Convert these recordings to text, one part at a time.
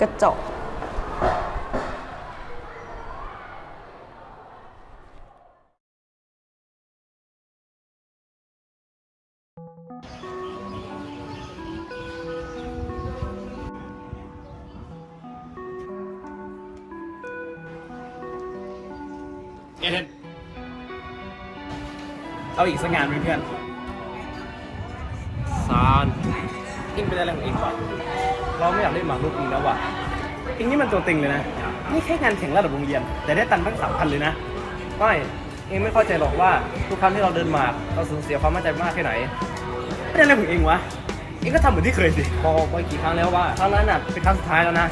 กระจกเอเดนเอาอีกสักงานไหมเพื่อนซานเองเป็นอะไรของเองวะ เราไม่อยากเล่นหมากรุกอีกแล้ววะเองนี่มันตัวติงเลยนะ นี่แค่งานแข่งระดับโรงเรียน แต่ได้ตังค์ตั้งสามพันเลยนะ ไม่เองไม่เข้าใจหรอกว่าทุกครั้งที่เราเดินหมากเราสูญเสียความมั่นใจมากแค่ไหนไม่ได้อะไรของเองวะเองก็ทำเหมือนที่เคยสิบอกไปกี่ครั้งแล้วว่าครั้งนั้นน่ะเป็นครั้งสุดท้ายแล้วนะ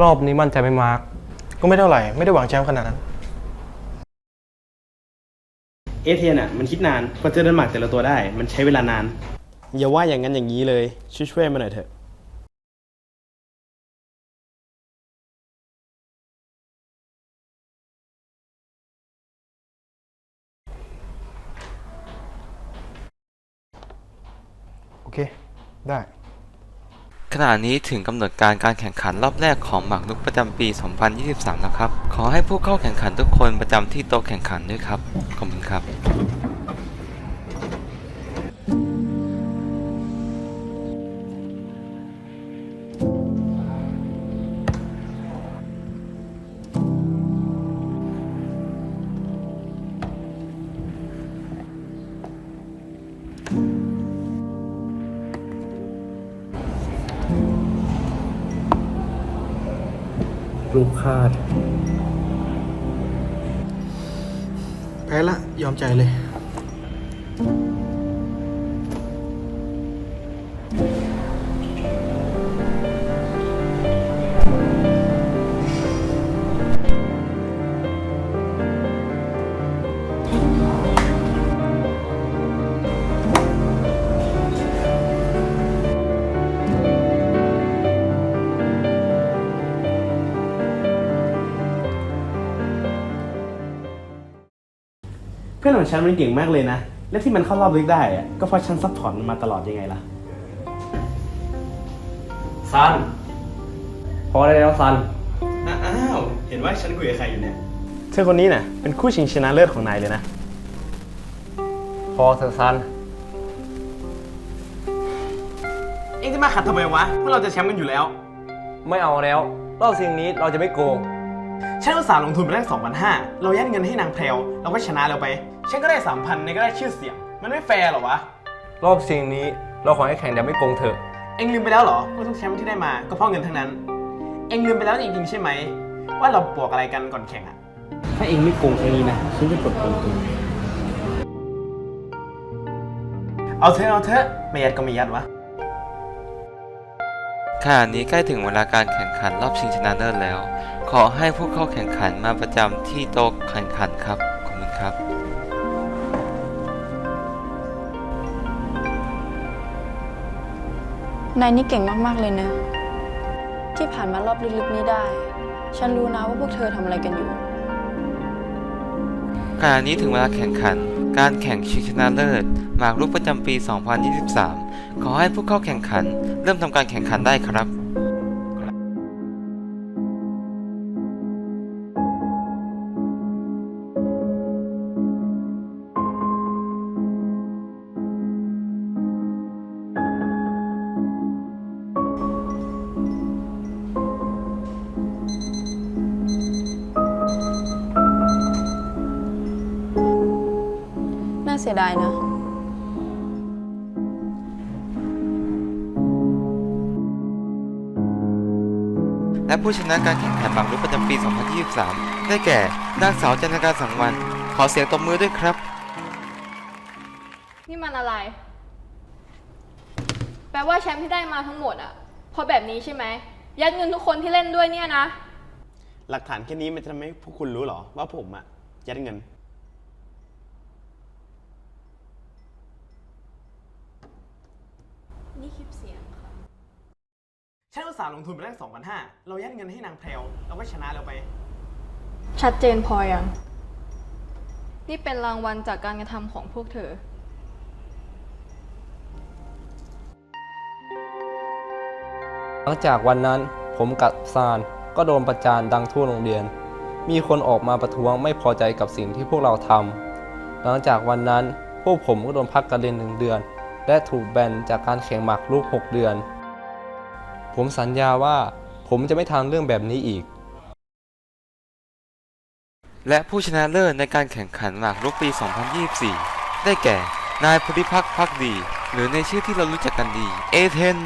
รอบนี้มั่นใจไม่มาร์กก็ไม่เท่าไหร่ ไม่ได้หวังแชมป์ขนาดนั้น เอเทียนอะมันคิดนานกว่าจะเดินหมากแต่ละตัวได้ มันใช้เวลานาน อย่าว่าอย่างนั้นอย่างนี้เลย ช่วยช่วยๆมาหน่อยเถอะ โอเค ได้ ขณะนี้ถึงกำหนดการการแข่งขันรอบแรกของหมากรุกประจำปี 2023 แล้วครับ ขอให้ผู้เข้าแข่งขันทุกคนประจำที่โต๊ะแข่งขันด้วยครับ ขอบคุณครับ ลูกคาด แพ้ละ ยอมใจเลย อนของฉันมันเก่งมากเลยนะ และที่มันเข้ารอบลึกได้อะก็เพราะฉันซัพพอร์ตมันมาตลอดยังไงล่ะ ซัน พอได้แล้วซัน อ้าว เห็นว่าฉันคุยกับใครอยู่เนี่ย เธอคนนี้น่ะ เป็นคู่ชิงชนะเลิศของนายเลยนะ พอเถอะซัน เอ็งจะมาขัดทำไมวะพวกเราจะแชมป์กันอยู่แล้ว ไม่เอาแล้ว รอบสิ่งนี้เราจะไม่โกง ฉันอุตส่าห์ลงทุนไปได้สองพันห้าเรายัดเงินให้นางแพรวเราก็ชนะแล้วไป ฉันก็ได้สามพันนายก็ได้ชื่อเสียง มันไม่แฟร์หรอวะ รอบสิ่งนี้เราขอให้แข่งแบบไม่โกงเถอะ เอ็งลืมไปแล้วเหรอว่าทุกแชมป์ที่ได้มาก็เพราะเงินทั้งนั้น เอ็งลืมไปแล้วจริงๆใช่ไหม ว่าเราบวกอะไรกันก่อนแข่งอะถ้าเอ็งไม่โกงครั้งนี้นะฉันจะกดโกงคุณเอาเถอะเอาเถอะไม่ยัดก็ไม่ยัดวะ ขณะนี้ใกล้ถึงเวลาการแข่งขันรอบชิงชนะเลิศแล้ว ขอให้ผู้เข้าแข่งขันมาประจำที่โต๊ะแข่งขันครับ ขอบคุณครับนายนี่เก่งมาก ๆ เลยนะ ที่ผ่านมารอบลึกๆนี้ได้ ฉันรู้นะว่าพวกเธอทำอะไรกันอยู่ขณะนี้ถึงเวลาแข่งขัน การแข่งชิงชนะเลิศหมากรุกประจำปี 2023 ขอให้ผู้เข้าแข่งขัน เริ่มทำการแข่งขันได้ครับ เสียดายนะและผู้ชนะการแข่งขันหมากรุกประจำปี 2023 ได้แก่นางสาวจันทการสังวัน ขอเสียงตบมือด้วยครับ นี่มันอะไร แปลว่าแชมป์ที่ได้มาทั้งหมดอะเพราะแบบนี้ใช่ไหม ยัดเงินทุกคนที่เล่นด้วยเนี่ยนะ หลักฐานแค่นี้มันจะทำให้พวกคุณรู้เหรอ ว่าผมอะยัดเงินนี่คลิปเสียงค่ะ ฉันอุตส่าห์ลงทุนไปตั้งสองพันห้าเรายัดเงินให้นางแพรวเราก็ชนะแล้วไป ชัดเจนพอยัง นี่เป็นรางวัลจากการกระทำของพวกเธอ หลังจากวันนั้นผมกับซานก็โดนประจานดังทั่วโรงเรียน มีคนออกมาประท้วงไม่พอใจกับสิ่งที่พวกเราทำหลังจากวันนั้นพวกผมก็โดนพักการเรียนหนึ่งเดือน และถูกแบนจากการแข่งหมากรุก 6 เดือน ผมสัญญาว่าผมจะไม่ทำเรื่องแบบนี้อีก และผู้ชนะเลิศในการแข่งขันหมากรุกปี 2024 ได้แก่ นายพุทธิพักษ์พักดี หรือในชื่อที่เรารู้จักกันดี เอเทน